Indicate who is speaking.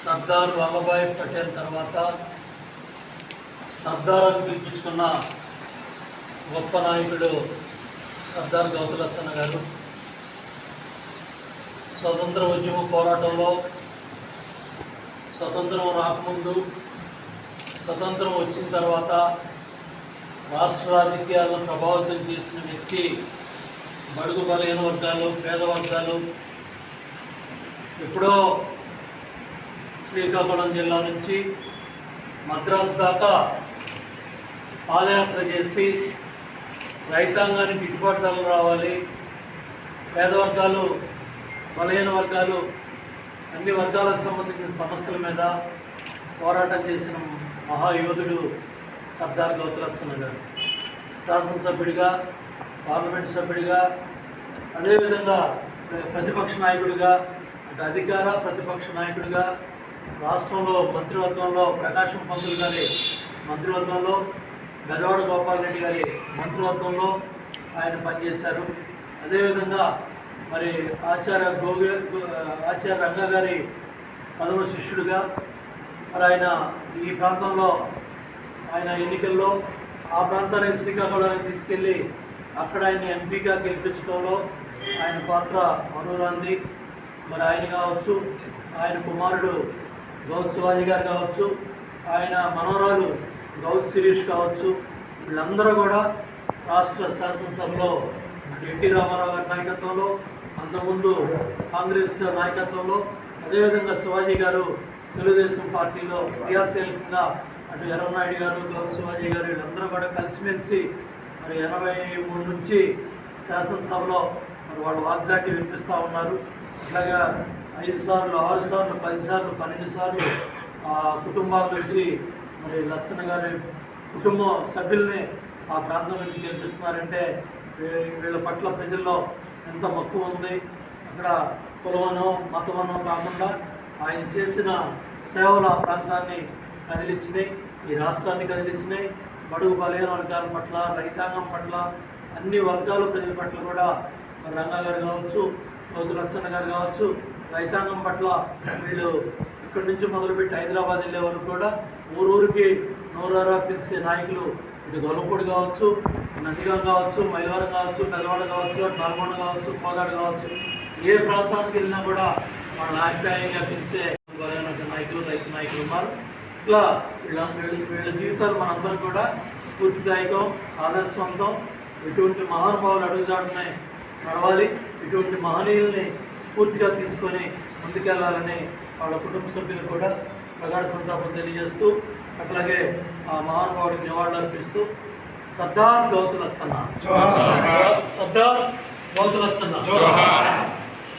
Speaker 1: సర్దార్ వల్లభాయ్ పటేల్ తర్వాత సర్దార్ అని పిలిపించుకున్న గొప్ప నాయకుడు సర్దార్ గౌతలచ్చన్న గారు. స్వతంత్ర ఉద్యమ పోరాటంలో స్వతంత్రం రాకముందు స్వతంత్రం వచ్చిన తర్వాత రాష్ట్ర రాజకీయాలను ప్రభావితం చేసిన వ్యక్తి బడుగు బలహీన వర్గాలు పేద వర్గాలు ఎప్పుడో శ్రీకాకుళం జిల్లా నుంచి మద్రాసు దాకా పాదయాత్ర చేసి రైతాంగానికి గిట్టుబాటు ధరలు రావాలి పేదవర్గాలు బలహీన వర్గాలు అన్ని వర్గాలకు సంబంధించిన సమస్యల మీద పోరాటం చేసిన మహాయోధుడు సర్దార్ గౌతలక్ష్మణ గారు. శాసనసభ్యుడిగా పార్లమెంట్ సభ్యుడిగా అదేవిధంగా ప్రతిపక్ష నాయకుడిగా అంటే అధికార ప్రతిపక్ష నాయకుడిగా రాష్ట్రంలో మంత్రివర్గంలో ప్రకాశం పంతులు గారి మంత్రివర్గంలో గజవాడ గోపాల్ రెడ్డి గారి మంత్రివర్గంలో ఆయన పనిచేశారు. అదేవిధంగా మరి ఆచార్య గోగే ఆచార్య రంగా గారి పదవ శిష్యుడిగా మరి ఆయన ఈ ప్రాంతంలో ఆయన ఎన్నికల్లో ఆ ప్రాంతానికి శ్రీకాకుళానికి తీసుకెళ్ళి అక్కడ ఆయన ఎంపీగా గెలిపించడంలో ఆయన పాత్ర అనురాంది మరి ఆయన కావచ్చు ఆయన కుమారుడు గౌత్ శివాజీ గారు కావచ్చు ఆయన మనోరాలు గౌత్ శిరీష్ కావచ్చు వీళ్ళందరూ కూడా రాష్ట్ర శాసనసభలో ఎన్టీ రామారావు గారి నాయకత్వంలో అంతకుముందు కాంగ్రెస్ నాయకత్వంలో అదేవిధంగా శివాజీ గారు తెలుగుదేశం పార్టీలో క్రియాశీలకంగా అటు ఎర్రనాయుడు గారు గౌత్ శివాజీ గారు వీళ్ళందరూ కూడా కలిసిమెలిసి మరి ఎనభై మూడు నుంచి శాసనసభలో మరి వాళ్ళు వాగ్దాటి వినిపిస్తూ ఉన్నారు. అట్లాగా ఐదు సార్లు ఆరు సార్లు పది సార్లు పన్నెండు సార్లు ఆ కుటుంబాల నుంచి మరి లక్షణ గారి కుటుంబ సభ్యుల్ని ఆ ప్రాంతం నుంచి గెలిపిస్తున్నారంటే వీళ్ళ పట్ల ప్రజల్లో ఎంత మక్కువ ఉంది. అక్కడ కులమనో మతమనో కాకుండా ఆయన చేసిన సేవలు ఆ ప్రాంతాన్ని కదిలించినాయి ఈ రాష్ట్రాన్ని కదిలించినాయి బడుగు బలహీన వర్గాల పట్ల రైతాంగం పట్ల అన్ని వర్గాల ప్రజల పట్ల కూడా రంగా గారు కావచ్చు గౌతు లచ్చన్న గారు కావచ్చు రైతాంగం పట్ల వీళ్ళు ఇక్కడి నుంచి మొదలుపెట్టి హైదరాబాద్ వెళ్ళే వరకు కూడా ఊరూరికి నోరారా పిలిచే నాయకులు ఇటు గొల్లపూడి కావచ్చు నందిగాం కావచ్చు మైలవరం కావచ్చు పెదవాడ కావచ్చు నల్గొండ కావచ్చు కోదాడు కావచ్చు ఏ ప్రాంతానికి వెళ్ళినా కూడా వాళ్ళ ఆప్యాయంగా పిలిచే నాయకులు రైతు నాయకులు ఉన్నారు. ఇట్లా వీళ్ళ వీళ్ళ- జీవితాలు మనందరం కూడా స్ఫూర్తిదాయకం ఆదర్శవంతం. ఇటువంటి మహానుభావులు అడుగుజాడున్నాయి నడవాలి ఇటువంటి మహనీయుల్ని స్ఫూర్తిగా తీసుకొని ముందుకెళ్ళాలని వాళ్ళ కుటుంబ సభ్యులు కూడా ప్రగాఢ సంతాపం తెలియజేస్తూ అట్లాగే ఆ మహానుభావుడికి నివాళులు అర్పిస్తూ సర్దార్ గౌతు లచ్చన్న. సర్దార్ గౌతు లచ్చన్న.